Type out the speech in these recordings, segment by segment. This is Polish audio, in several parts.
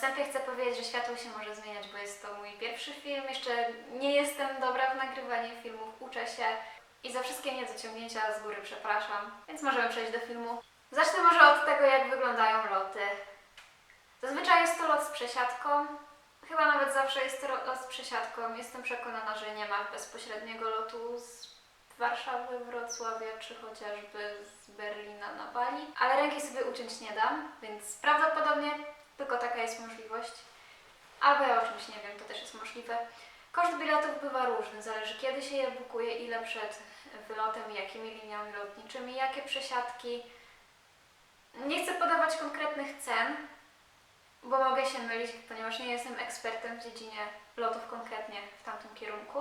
wstępie chcę powiedzieć, że światło się może zmieniać, bo jest to mój pierwszy film. Jeszcze nie jestem dobra w nagrywaniu filmów, uczę się i za wszystkie niedociągnięcia z góry przepraszam. Więc możemy przejść do filmu. Zacznę może od tego, jak wyglądają loty. Zazwyczaj jest to lot z przesiadką. Chyba nawet zawsze jest to lot z przesiadką. Jestem przekonana, że nie ma bezpośredniego lotu z Warszawy, Wrocławia czy chociażby z Berlina na Bali. Ale ręki sobie uciąć nie dam, więc prawdopodobnie tylko taka jest możliwość. Albo ja o czymś nie wiem, to też jest możliwe. Koszt biletów bywa różny, zależy kiedy się je bukuje, ile przed wylotem, jakimi liniami lotniczymi, jakie przesiadki. Nie chcę podawać konkretnych cen, bo mogę się mylić, ponieważ nie jestem ekspertem w dziedzinie lotów konkretnie w tamtym kierunku.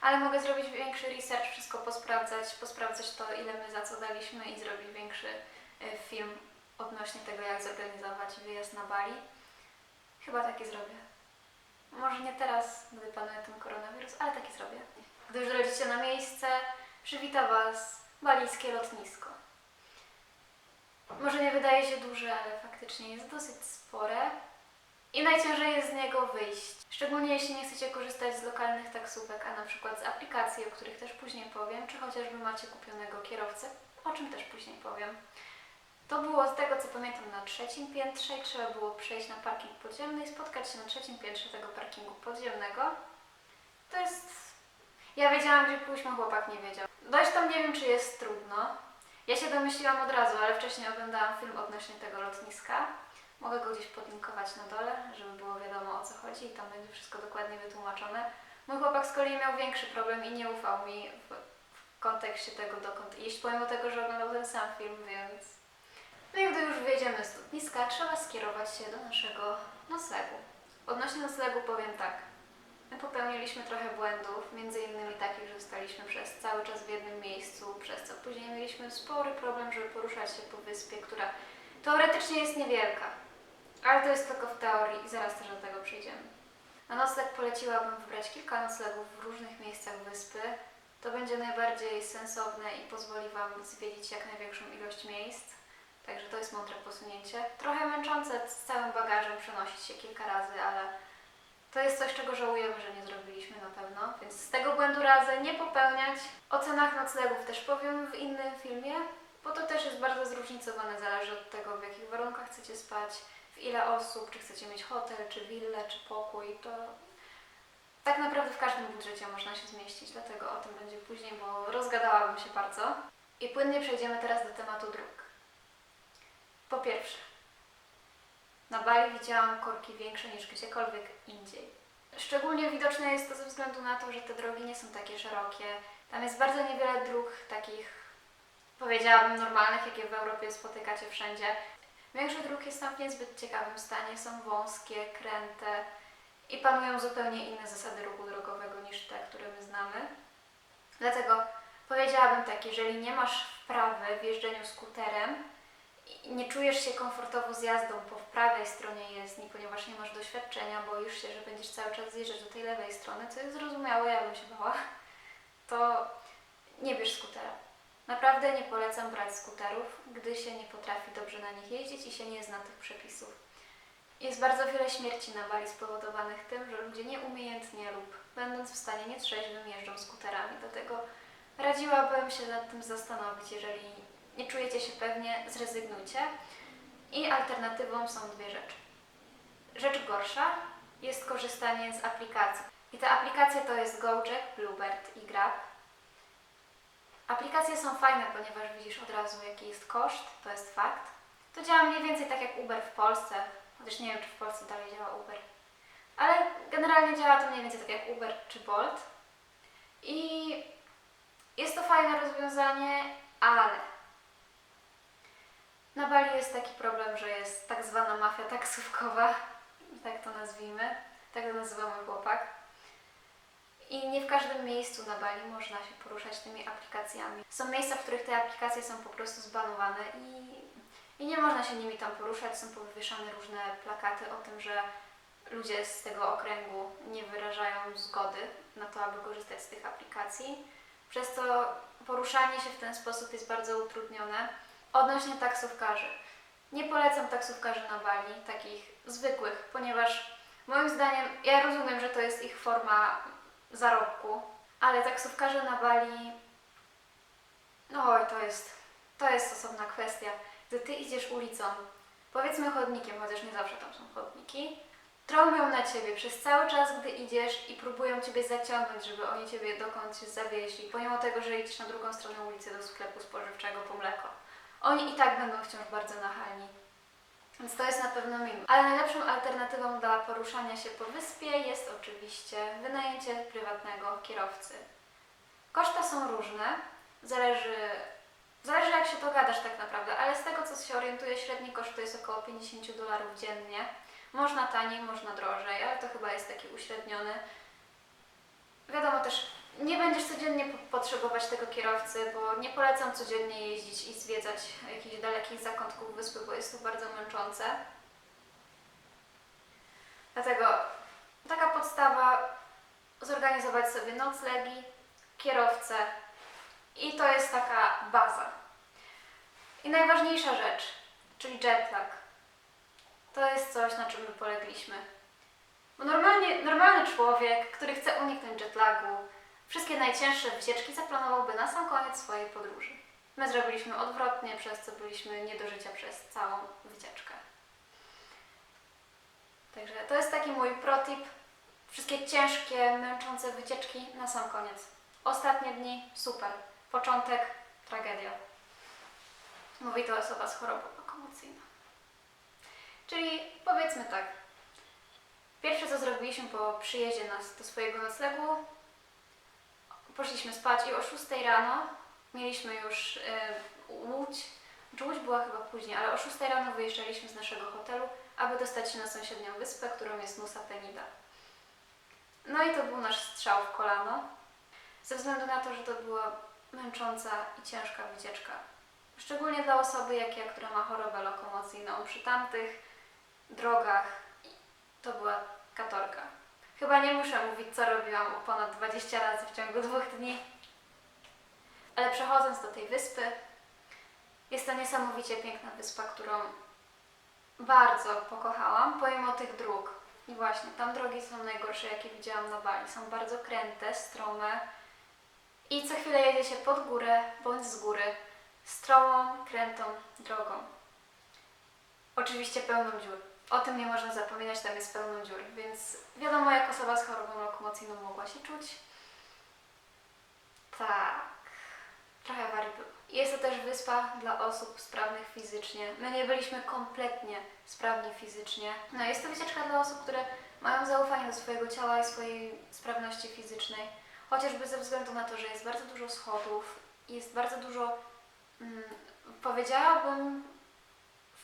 Ale mogę zrobić większy research, wszystko posprawdzać, posprawdzać to, ile my za co daliśmy i zrobić większy y, film odnośnie tego, jak zorganizować wyjazd na Bali. Chyba taki zrobię. Może nie teraz, gdy panuje ten koronawirus, ale taki zrobię. Gdy już dolecicie na miejsce, przywita Was balijskie lotnisko. Może nie wydaje się duże, ale faktycznie jest dosyć spore. I najciężej jest z niego wyjść. Szczególnie jeśli nie chcecie korzystać z lokalnych taksówek, a na przykład z aplikacji, o których też później powiem, czy chociażby macie kupionego kierowcę, o czym też później powiem. To było z tego co pamiętam na trzecim piętrze i trzeba było przejść na parking podziemny i spotkać się na trzecim piętrze tego parkingu podziemnego. To jest. Ja wiedziałam, gdzie pójść, chłopak nie wiedział. Dojść tam nie wiem, czy jest trudno. Ja się domyśliłam od razu, ale wcześniej oglądałam film odnośnie tego lotniska. Mogę go gdzieś podlinkować na dole, żeby było wiadomo o co chodzi i tam będzie wszystko dokładnie wytłumaczone. Mój chłopak z kolei miał większy problem i nie ufał mi w, w kontekście tego, dokąd iść, pomimo tego, że oglądał ten sam film, więc... No i gdy już wyjedziemy z lotniska, trzeba skierować się do naszego noclegu. Odnośnie noclegu powiem tak. My popełniliśmy trochę błędów, między innymi takich, że staliśmy przez cały czas w jednym miejscu, przez co później mieliśmy spory problem, żeby poruszać się po wyspie, która teoretycznie jest niewielka. Ale to jest tylko w teorii i zaraz też do tego przyjdziemy. Na nocleg poleciłabym wybrać kilka noclegów w różnych miejscach wyspy. To będzie najbardziej sensowne i pozwoli Wam zwiedzić jak największą ilość miejsc. Także to jest mądre posunięcie. Trochę męczące z całym bagażem przenosić się kilka razy, ale to jest coś, czego żałujemy, że nie zrobiliśmy na pewno. Więc z tego błędu radzę nie popełniać. O cenach noclegów też powiem w innym filmie, bo to też jest bardzo zróżnicowane. Zależy od tego, w jakich warunkach chcecie spać, w ile osób, czy chcecie mieć hotel, czy willę, czy pokój. To tak naprawdę w każdym budżecie można się zmieścić, dlatego o tym będzie później, bo rozgadałabym się bardzo. I płynnie przejdziemy teraz do tematu dróg. Po pierwsze, na Bali widziałam korki większe niż gdziekolwiek indziej. Szczególnie widoczne jest to ze względu na to, że te drogi nie są takie szerokie. Tam jest bardzo niewiele dróg takich, powiedziałabym, normalnych, jakie w Europie spotykacie wszędzie. Większość dróg jest tam w niezbyt ciekawym stanie, są wąskie, kręte i panują zupełnie inne zasady ruchu drogowego niż te, które my znamy. Dlatego powiedziałabym tak, jeżeli nie masz wprawy w jeżdżeniu skuterem, nie czujesz się komfortowo z jazdą po prawej stronie jezdni, ponieważ nie masz doświadczenia, boisz się, że będziesz cały czas zjeżdżać do tej lewej strony, co jest zrozumiałe, ja bym się bała, to nie bierz skutera. Naprawdę nie polecam brać skuterów, gdy się nie potrafi dobrze na nich jeździć i się nie zna tych przepisów. Jest bardzo wiele śmierci na Bali spowodowanych tym, że ludzie nieumiejętnie lub będąc w stanie nietrzeźwym jeżdżą skuterami. Dlatego radziłabym się nad tym zastanowić, jeżeli nie czujecie się pewnie, zrezygnujcie. I alternatywą są dwie rzeczy. Rzecz gorsza jest korzystanie z aplikacji. I te aplikacje to jest Gojek, Bluebird i Grab. Aplikacje są fajne, ponieważ widzisz od razu jaki jest koszt, to jest fakt. To działa mniej więcej tak jak Uber w Polsce, chociaż nie wiem czy w Polsce dalej działa Uber. Ale generalnie działa to mniej więcej tak jak Uber czy Bolt. I jest to fajne rozwiązanie, ale na Bali jest taki problem, że jest tak zwana mafia taksówkowa, tak to nazwijmy, tak to nazywa mój chłopak. I nie w każdym miejscu na Bali można się poruszać tymi aplikacjami. Są miejsca, w których te aplikacje są po prostu zbanowane i, i nie można się nimi tam poruszać. Są powywieszane różne plakaty o tym, że ludzie z tego okręgu nie wyrażają zgody na to, aby korzystać z tych aplikacji. Przez to poruszanie się w ten sposób jest bardzo utrudnione. Odnośnie taksówkarzy. Nie polecam taksówkarzy na Bali, takich zwykłych, ponieważ moim zdaniem, ja rozumiem, że to jest ich forma zarobku, ale taksówkarze na Bali, no oj, to jest, to jest osobna kwestia. Gdy ty idziesz ulicą, powiedzmy chodnikiem, chociaż nie zawsze tam są chodniki, trąbią na ciebie przez cały czas, gdy idziesz i próbują ciebie zaciągnąć, żeby oni ciebie dokądś zawieźli, pomimo tego, że idziesz na drugą stronę ulicy do sklepu spożywczego po mleko. Oni i tak będą wciąż bardzo nachalni. Więc to jest na pewno minus. Ale najlepszą alternatywą dla poruszania się po wyspie jest oczywiście wynajęcie prywatnego kierowcy. Koszta są różne, zależy, zależy jak się dogadasz tak naprawdę, ale z tego co się orientuję, średni koszt to jest około 50 dolarów dziennie. Można taniej, można drożej, ale to chyba jest taki uśredniony. Wiadomo też, nie będziesz codziennie po- potrzebować tego kierowcy, bo nie polecam codziennie jeździć i zwiedzać jakichś dalekich zakątków wyspy, bo jest to bardzo męczące. Dlatego taka podstawa, zorganizować sobie noclegi, kierowcę i to jest taka baza. I najważniejsza rzecz, czyli jetlag. To jest coś, na czym my polegliśmy. Bo normalnie, normalny człowiek, który chce uniknąć jetlagu, wszystkie najcięższe wycieczki zaplanowałby na sam koniec swojej podróży. My zrobiliśmy odwrotnie, przez co byliśmy nie do życia przez całą wycieczkę. Także to jest taki mój protip. Wszystkie ciężkie, męczące wycieczki na sam koniec. Ostatnie dni super. Początek tragedia. Mówi to osoba z chorobą lokomocyjną. Czyli powiedzmy tak. Pierwsze co zrobiliśmy po przyjeździe nas do swojego noclegu, poszliśmy spać i o 6 rano mieliśmy już y, łódź. Czy Łódź była chyba później, ale o 6 rano wyjeżdżaliśmy z naszego hotelu, aby dostać się na sąsiednią wyspę, którą jest Nusa Penida. No i to był nasz strzał w kolano, ze względu na to, że to była męcząca i ciężka wycieczka. Szczególnie dla osoby jak ja, która ma chorobę lokomocyjną. Przy tamtych drogach to była katorga. Chyba nie muszę mówić, co robiłam ponad 20 razy w ciągu dwóch dni. Ale przechodząc do tej wyspy, jest to niesamowicie piękna wyspa, którą bardzo pokochałam, pomimo tych dróg. I właśnie, tam drogi są najgorsze, jakie widziałam na Bali. Są bardzo kręte, strome i co chwilę jedzie się pod górę bądź z góry, stromą, krętą drogą. Oczywiście pełną dziur. O tym nie można zapominać, tam jest pełno dziur, więc wiadomo, jak osoba z chorobą lokomocyjną mogła się czuć. Tak, trochę awarii było. Jest to też wyspa dla osób sprawnych fizycznie. My nie byliśmy kompletnie sprawni fizycznie. No jest to wycieczka dla osób, które mają zaufanie do swojego ciała i swojej sprawności fizycznej. Chociażby ze względu na to, że jest bardzo dużo schodów, jest bardzo dużo, mm, powiedziałabym,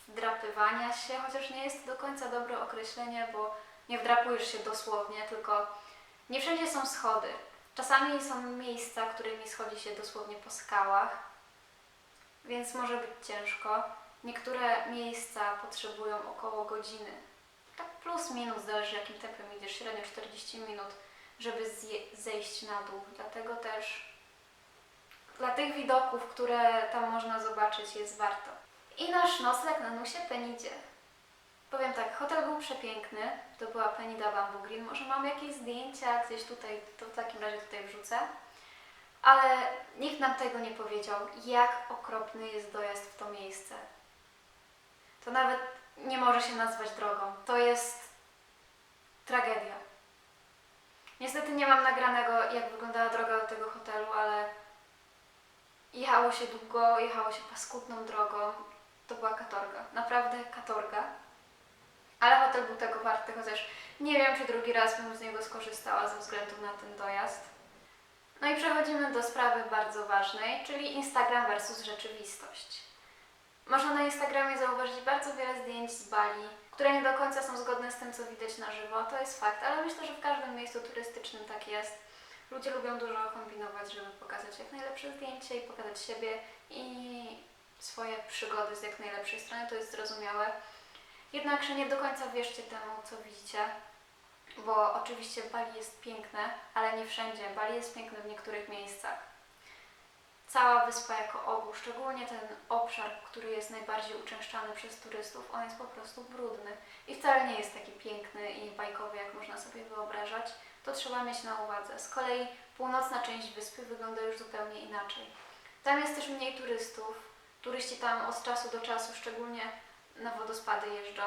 wdrapywania się, chociaż nie jest to do końca dobre określenie, bo nie wdrapujesz się dosłownie, tylko nie wszędzie są schody. Czasami są miejsca, którymi schodzi się dosłownie po skałach, więc może być ciężko. Niektóre miejsca potrzebują około godziny. Tak plus minus, zależy jakim tempem idziesz, średnio 40 minut, żeby zejść na dół. Dlatego też dla tych widoków, które tam można zobaczyć, jest warto. I nasz nocleg na Nusie Penidzie. Powiem tak, hotel był przepiękny. To była Penida Bamboo Green. Może mam jakieś zdjęcia gdzieś tutaj, to w takim razie tutaj wrzucę. Ale nikt nam tego nie powiedział, jak okropny jest dojazd w to miejsce. To nawet nie może się nazwać drogą. To jest tragedia. Niestety nie mam nagranego, jak wyglądała droga do tego hotelu, ale jechało się długo, jechało się paskudną drogą. To była katorga. Naprawdę katorga. Ale hotel był tego warty, chociaż nie wiem, czy drugi raz bym z niego skorzystała ze względu na ten dojazd. No i przechodzimy do sprawy bardzo ważnej, czyli Instagram versus rzeczywistość. Można na Instagramie zauważyć bardzo wiele zdjęć z Bali, które nie do końca są zgodne z tym, co widać na żywo. To jest fakt, ale myślę, że w każdym miejscu turystycznym tak jest. Ludzie lubią dużo kombinować, żeby pokazać jak najlepsze zdjęcie i pokazać siebie i swoje przygody z jak najlepszej strony, to jest zrozumiałe. Jednakże nie do końca wierzcie temu, co widzicie, bo oczywiście Bali jest piękne, ale nie wszędzie. Bali jest piękne w niektórych miejscach. cała wyspa jako ogół, szczególnie ten obszar, który jest najbardziej uczęszczany przez turystów, on jest po prostu brudny i wcale nie jest taki piękny i bajkowy, jak można sobie wyobrażać. To trzeba mieć na uwadze. Z kolei północna część wyspy wygląda już zupełnie inaczej. Tam jest też mniej turystów. Turyści tam od czasu do czasu, szczególnie na wodospady jeżdżą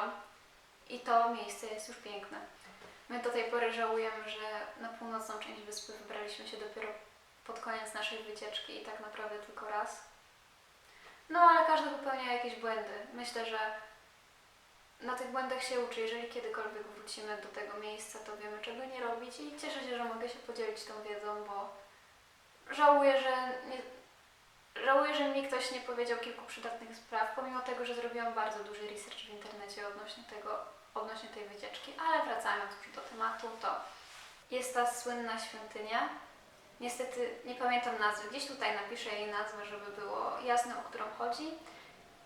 i to miejsce jest już piękne. My do tej pory żałujemy, że na północną część wyspy wybraliśmy się dopiero pod koniec naszej wycieczki i tak naprawdę tylko raz. No ale każdy popełnia jakieś błędy. Myślę, że na tych błędach się uczy. Jeżeli kiedykolwiek wrócimy do tego miejsca, to wiemy czego nie robić i cieszę się, że mogę się podzielić tą wiedzą, bo żałuję, że żałuję, że mi ktoś nie powiedział kilku przydatnych spraw, pomimo tego, że zrobiłam bardzo duży research w internecie odnośnie tego, odnośnie tej wycieczki, ale wracając już do tematu, to jest ta słynna świątynia. Niestety nie pamiętam nazwy. Gdzieś tutaj napiszę jej nazwę, żeby było jasne, o którą chodzi.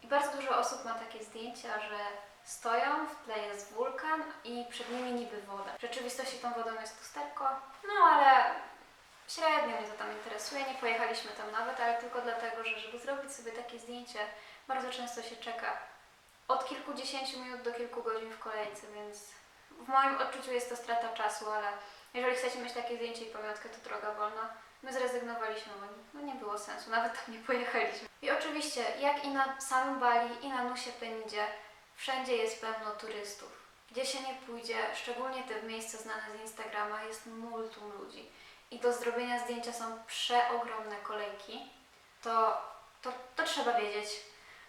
I bardzo dużo osób ma takie zdjęcia, że stoją, w tle jest wulkan i przed nimi niby woda. W rzeczywistości tą wodą jest lusterko, no ale średnio mnie to tam interesuje. Nie pojechaliśmy tam nawet, ale tylko dlatego, że żeby zrobić sobie takie zdjęcie, bardzo często się czeka od kilkudziesięciu minut do kilku godzin w kolejce, więc w moim odczuciu jest to strata czasu, ale jeżeli chcecie mieć takie zdjęcie i pamiątkę, to droga wolna. My zrezygnowaliśmy, bo no nie było sensu, nawet tam nie pojechaliśmy. I oczywiście, jak i na samym Bali, i na Nusie Penidzie, wszędzie jest pełno turystów. Gdzie się nie pójdzie, szczególnie te miejsca znane z Instagrama, jest multum ludzi. I do zrobienia zdjęcia są przeogromne kolejki. To, to, to trzeba wiedzieć,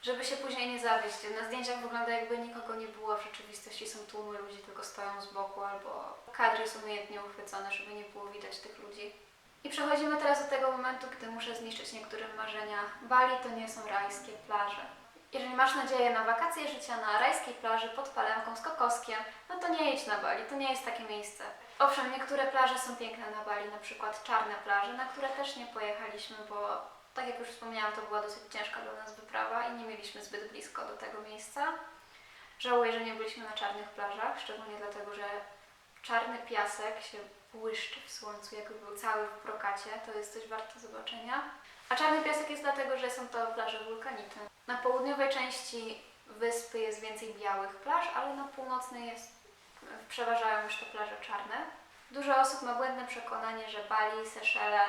żeby się później nie zawieść. Na zdjęciach wygląda jakby nikogo nie było, w rzeczywistości są tłumy ludzi, tylko stoją z boku albo kadry są umiejętnie uchwycone, żeby nie było widać tych ludzi. I przechodzimy teraz do tego momentu, gdy muszę zniszczyć niektórym marzenia. Bali to nie są rajskie plaże. Jeżeli masz nadzieję na wakacje życia na rajskiej plaży pod palemką z kokoskiem, no to nie jedź na Bali, to nie jest takie miejsce. Owszem, niektóre plaże są piękne na Bali, na przykład czarne plaże, na które też nie pojechaliśmy, bo tak jak już wspomniałam, to była dosyć ciężka dla nas wyprawa i nie mieliśmy zbyt blisko do tego miejsca. Żałuję, że nie byliśmy na czarnych plażach, szczególnie dlatego, że czarny piasek się błyszczy w słońcu, jakby był cały w brokacie. To jest coś warto zobaczenia. A czarny piasek jest dlatego, że są to plaże wulkaniczne. Na południowej części wyspy jest więcej białych plaż, ale na północnej jest, przeważają już te plaże czarne. Dużo osób ma błędne przekonanie, że Bali, Seszele,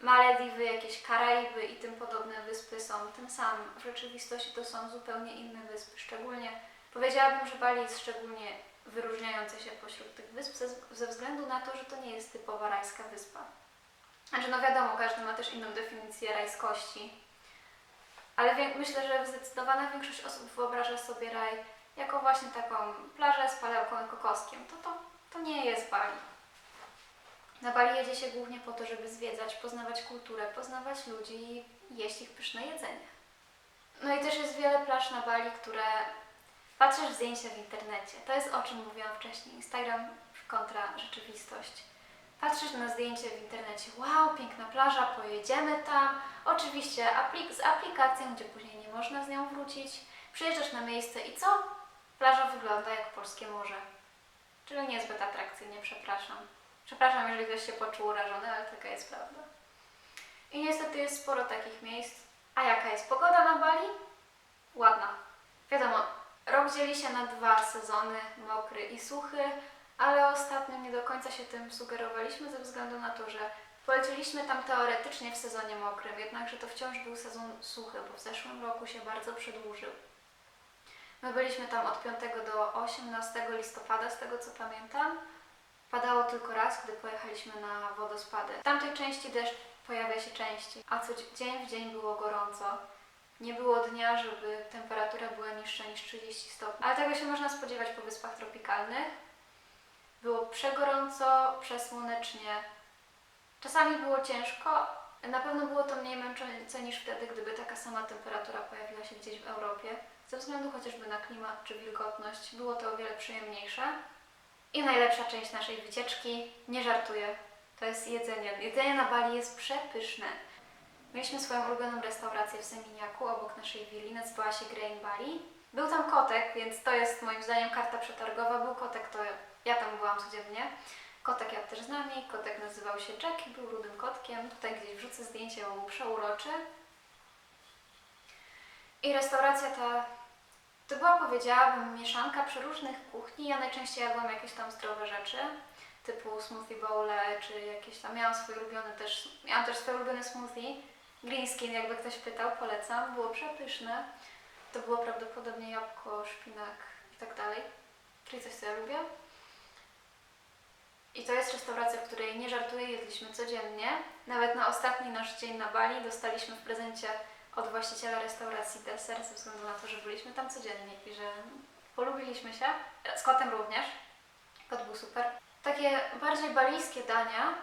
Malediwy, jakieś Karaiby i tym podobne wyspy są tym samym. W rzeczywistości to są zupełnie inne wyspy. Szczególnie powiedziałabym, że Bali jest szczególnie wyróżniające się pośród tych wysp ze, względu na to, że to nie jest typowa rajska wyspa. Znaczy, no wiadomo, każdy ma też inną definicję rajskości, ale wie, myślę, że zdecydowana większość osób wyobraża sobie raj jako właśnie taką plażę z palełką i kokoskiem. To, to, to nie jest Bali. Na Bali jedzie się głównie po to, żeby zwiedzać, poznawać kulturę, poznawać ludzi i jeść ich pyszne jedzenie. No i też jest wiele plaż na Bali, które patrzysz w zdjęcia w internecie. To jest o czym mówiłam wcześniej. Instagram kontra rzeczywistość. Patrzysz na zdjęcie w internecie, wow, piękna plaża, pojedziemy tam. Oczywiście aplik- z aplikacją, gdzie później nie można z nią wrócić. Przyjeżdżasz na miejsce i co? Plaża wygląda jak polskie morze. Czyli niezbyt atrakcyjnie, przepraszam. Przepraszam, jeżeli ktoś się poczuł urażony, ale taka jest prawda. I niestety jest sporo takich miejsc. A jaka jest pogoda na Bali? Ładna. Wiadomo, rok dzieli się na dwa sezony, mokry i suchy, ale ostatnio nie do końca się tym sugerowaliśmy ze względu na to, że polecieliśmy tam teoretycznie w sezonie mokrym, jednakże to wciąż był sezon suchy, bo w zeszłym roku się bardzo przedłużył. My byliśmy tam od 5 do 18 listopada, z tego co pamiętam. Padało tylko raz, gdy pojechaliśmy na wodospady. W tamtej części deszcz pojawia się częściej, a co dzie- dzień w dzień było gorąco. Nie było dnia, żeby temperatura była niższa niż 30 stopni. Ale tego się można spodziewać po wyspach tropikalnych. Było przegorąco, przesłonecznie. Czasami było ciężko. Na pewno było to mniej męczące niż wtedy, gdyby taka sama temperatura pojawiła się gdzieś w Europie. Ze względu chociażby na klimat czy wilgotność było to o wiele przyjemniejsze. I najlepsza część naszej wycieczki, nie żartuję, to jest jedzenie. Jedzenie na Bali jest przepyszne. Mieliśmy swoją ulubioną restaurację w Seminiaku obok naszej willi, nazywała się Grain Bali. Był tam kotek, więc to jest moim zdaniem karta przetargowa. Był kotek, to ja tam byłam codziennie. Kotek jadł też z nami, kotek nazywał się Jack i był rudym kotkiem. Tutaj gdzieś wrzucę zdjęcie, bo był przeuroczy. I restauracja ta, to była powiedziałabym mieszanka przeróżnych kuchni. Ja najczęściej jadłam jakieś tam zdrowe rzeczy, typu smoothie bowle, czy jakieś tam, miałam swój ulubiony też, miałam też swój ulubiony smoothie. Green skin, jakby ktoś pytał, polecam, było przepyszne. To było prawdopodobnie jabłko, szpinak i tak dalej, czyli coś, co ja lubię. I to jest restauracja, w której nie żartuję, jedliśmy codziennie. Nawet na ostatni nasz dzień na Bali dostaliśmy w prezencie od właściciela restauracji deser, ze względu na to, że byliśmy tam codziennie i że polubiliśmy się. Z kotem również. Kot był super. Takie bardziej balijskie dania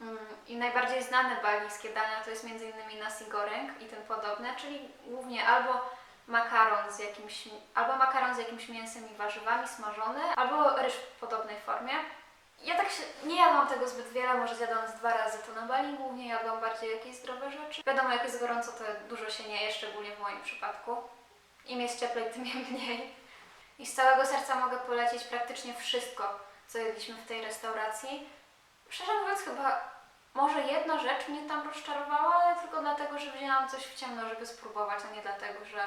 mm, i najbardziej znane balijskie dania to jest m.in. nasi goreng i tym podobne, czyli głównie albo makaron z jakimś, albo makaron z jakimś mięsem i warzywami smażony, albo ryż w podobnej formie. Ja tak się, nie jadłam tego zbyt wiele, może zjadłam z dwa razy to na Bali, głównie jadłam bardziej jakieś zdrowe rzeczy. Wiadomo, jak jest gorąco, to dużo się nie je, szczególnie w moim przypadku. Im jest cieplej, tym je mniej. I z całego serca mogę polecić praktycznie wszystko, co jedliśmy w tej restauracji. Szczerze mówiąc, chyba może jedna rzecz mnie tam rozczarowała, ale tylko dlatego, że wzięłam coś w ciemno, żeby spróbować, a nie dlatego, że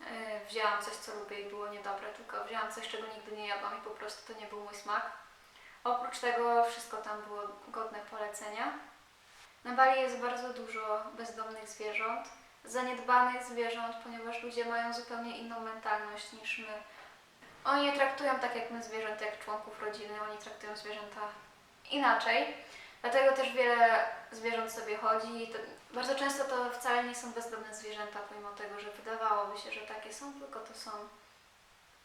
yy, wzięłam coś, co lubię i było niedobre, tylko wzięłam coś, czego nigdy nie jadłam i po prostu to nie był mój smak. Oprócz tego wszystko tam było godne polecenia. Na Bali jest bardzo dużo bezdomnych zwierząt, zaniedbanych zwierząt, ponieważ ludzie mają zupełnie inną mentalność niż my. Oni nie traktują tak jak my zwierząt, jak członków rodziny, oni traktują zwierzęta inaczej. Dlatego też wiele zwierząt sobie chodzi. To, bardzo często to wcale nie są bezdomne zwierzęta, pomimo tego, że wydawałoby się, że takie są, tylko to są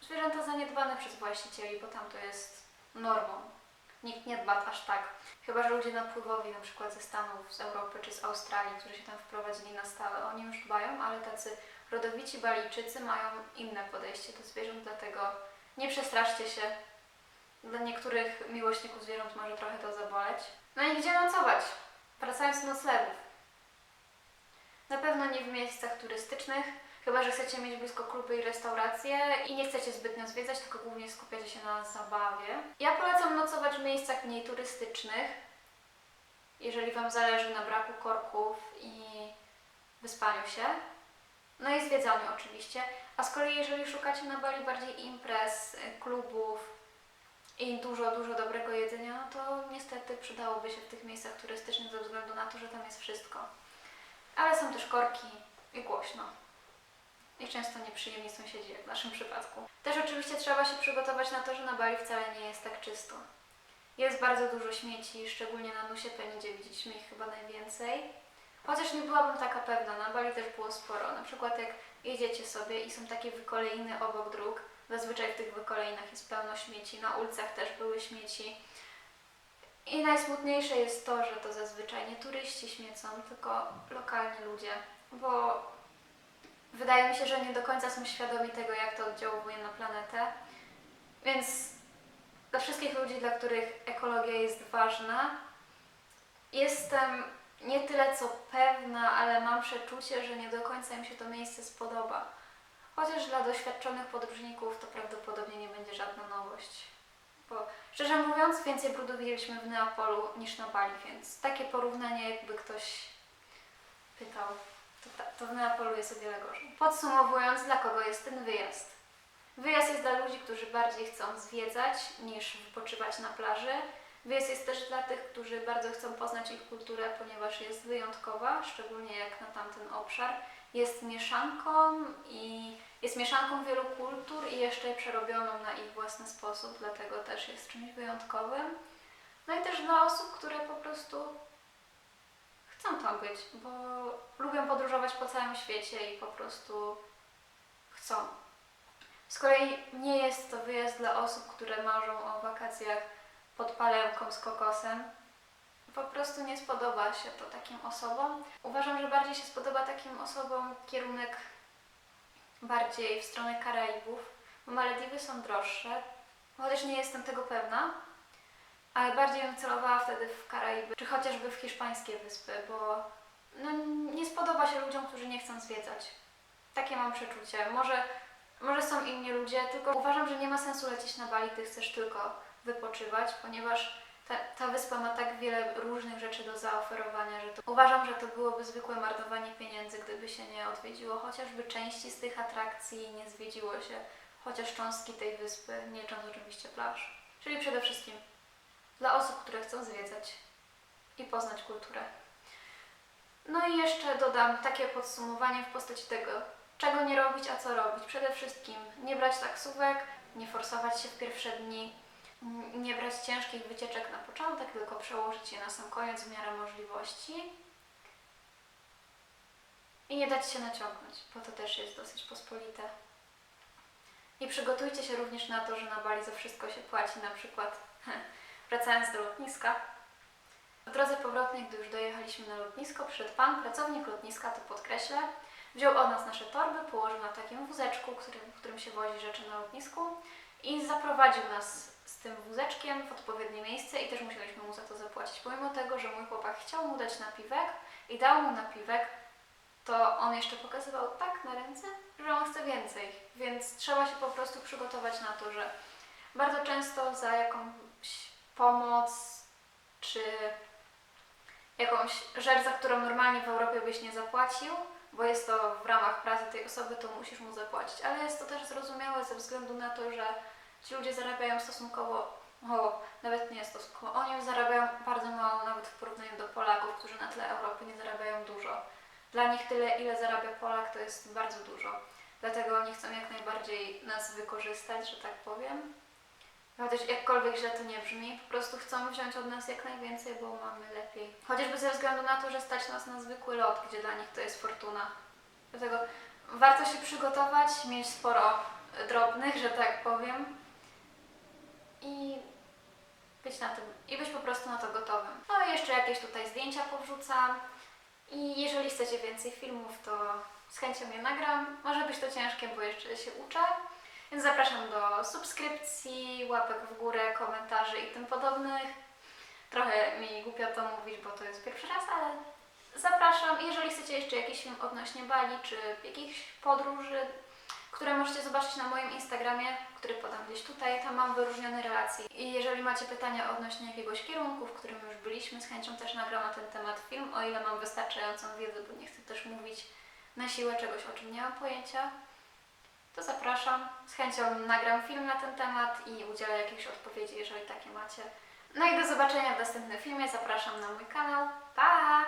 zwierzęta zaniedbane przez właścicieli, bo tam to jest normą. Nikt nie dba aż tak. Chyba, że ludzie napływowi, na przykład ze Stanów, z Europy czy z Australii, którzy się tam wprowadzili na stałe, oni już dbają, ale tacy rodowici Balijczycy mają inne podejście do zwierząt, dlatego nie przestraszcie się. Dla niektórych miłośników zwierząt może trochę to zaboleć. No i gdzie nocować? Wracając do noclegów. Na pewno nie w miejscach turystycznych, chyba że chcecie mieć blisko kluby i restauracje i nie chcecie zbytnio zwiedzać, tylko głównie skupiacie się na zabawie. Ja polecam nocować w miejscach mniej turystycznych, jeżeli Wam zależy na braku korków i wyspaniu się. No i zwiedzaniu oczywiście. A z kolei jeżeli szukacie na Bali bardziej imprez, klubów i dużo, dużo dobrego jedzenia, no to niestety przydałoby się w tych miejscach turystycznych ze względu na to, że tam jest wszystko. Ale są też korki i głośno. I często nieprzyjemni sąsiedzi, jak w naszym przypadku. Też oczywiście trzeba się przygotować na to, że na Bali wcale nie jest tak czysto. Jest bardzo dużo śmieci, szczególnie na Nusie Penidzie widzieliśmy ich chyba najwięcej. Chociaż nie byłabym taka pewna, na Bali też było sporo. Na przykład jak jedziecie sobie i są takie wykolejiny obok dróg, zazwyczaj w tych wykoleinach jest pełno śmieci, na ulicach też były śmieci. I najsmutniejsze jest to, że to zazwyczaj nie turyści śmiecą, tylko lokalni ludzie, bo wydaje mi się, że nie do końca są świadomi tego, jak to oddziałuje na planetę. Więc dla wszystkich ludzi, dla których ekologia jest ważna, jestem nie tyle co pewna, ale mam przeczucie, że nie do końca im się to miejsce spodoba. Chociaż dla doświadczonych podróżników to prawdopodobnie nie będzie żadna nowość. Bo szczerze mówiąc, więcej brudu widzieliśmy w Neapolu niż na Bali, więc takie porównanie, jakby ktoś pytał, to, to w Neapolu jest o wiele gorzej. Podsumowując, dla kogo jest ten wyjazd? Wyjazd jest dla ludzi, którzy bardziej chcą zwiedzać niż wypoczywać na plaży. Wyjazd jest też dla tych, którzy bardzo chcą poznać ich kulturę, ponieważ jest wyjątkowa, szczególnie jak na tamten obszar. Jest mieszanką i jest mieszanką wielu kultur i jeszcze przerobioną na ich własny sposób, dlatego też jest czymś wyjątkowym. No i też dla osób, które po prostu być, bo lubią podróżować po całym świecie i po prostu chcą. Z kolei nie jest to wyjazd dla osób, które marzą o wakacjach pod palemką z kokosem. Po prostu nie spodoba się to takim osobom. Uważam, że bardziej się spodoba takim osobom kierunek bardziej w stronę Karaibów, bo Malediwy są droższe, chociaż nie jestem tego pewna, ale bardziej bym celowała wtedy w Karaiby, czy chociażby w hiszpańskie wyspy, bo no, nie spodoba się ludziom, którzy nie chcą zwiedzać. Takie mam przeczucie. Może, może są inni ludzie, tylko uważam, że nie ma sensu lecieć na Bali, gdy chcesz tylko wypoczywać, ponieważ Ta, ta wyspa ma tak wiele różnych rzeczy do zaoferowania, że to uważam, że to byłoby zwykłe marnowanie pieniędzy, gdyby się nie odwiedziło chociażby części z tych atrakcji nie zwiedziło się chociaż cząstki tej wyspy, nie licząc oczywiście plaż. Czyli przede wszystkim dla osób, które chcą zwiedzać i poznać kulturę. No i jeszcze dodam takie podsumowanie w postaci tego, czego nie robić, a co robić. Przede wszystkim nie brać taksówek, nie forsować się w pierwsze dni, nie brać ciężkich wycieczek na początek, tylko przełożyć je na sam koniec w miarę możliwości. I nie dać się naciągnąć, bo to też jest dosyć pospolite. I przygotujcie się również na to, że na Bali za wszystko się płaci, na przykład wracając do lotniska. W drodze powrotnej, gdy już dojechaliśmy na lotnisko, przyszedł pan, pracownik lotniska, to podkreślę, wziął od nas nasze torby, położył na takim wózeczku, który, w którym się wozi rzeczy na lotnisku i zaprowadził nas z tym wózeczkiem w odpowiednie miejsce i też musieliśmy mu za to zapłacić. Pomimo tego, że mój chłopak chciał mu dać napiwek i dał mu napiwek, to on jeszcze pokazywał tak na ręce, że on chce więcej. Więc trzeba się po prostu przygotować na to, że bardzo często za jakąś pomoc czy jakąś rzecz, za którą normalnie w Europie byś nie zapłacił, bo jest to w ramach pracy tej osoby, to musisz mu zapłacić. Ale jest to też zrozumiałe ze względu na to, że ci ludzie zarabiają stosunkowo, o, nawet nie stosunkowo, oni zarabiają bardzo mało nawet w porównaniu do Polaków, którzy na tle Europy nie zarabiają dużo. Dla nich tyle, ile zarabia Polak, to jest bardzo dużo. Dlatego oni chcą jak najbardziej nas wykorzystać, że tak powiem. Chociaż jakkolwiek źle to nie brzmi, po prostu chcą wziąć od nas jak najwięcej, bo mamy lepiej. Chociażby ze względu na to, że stać nas na zwykły lot, gdzie dla nich to jest fortuna. Dlatego warto się przygotować, mieć sporo drobnych, że tak powiem. I być na tym, i być po prostu na to gotowym. No i jeszcze jakieś tutaj zdjęcia powrzucam. I jeżeli chcecie więcej filmów, to z chęcią je nagram. Może być to ciężkie, bo jeszcze się uczę. Więc zapraszam do subskrypcji, łapek w górę, komentarzy i tym podobnych. Trochę mi głupio to mówić, bo to jest pierwszy raz, ale zapraszam. Jeżeli chcecie jeszcze jakiś film odnośnie Bali, czy jakichś podróży, które możecie zobaczyć na moim Instagramie, który podam gdzieś tutaj, tam mam wyróżnione relacje. I jeżeli macie pytania odnośnie jakiegoś kierunku, w którym już byliśmy, z chęcią też nagram na ten temat film, o ile mam wystarczającą wiedzę, bo nie chcę też mówić na siłę czegoś, o czym nie mam pojęcia to zapraszam. Z chęcią nagram film na ten temat i udzielę jakichś odpowiedzi, jeżeli takie macie. No i do zobaczenia w następnym filmie. Zapraszam na mój kanał. Pa!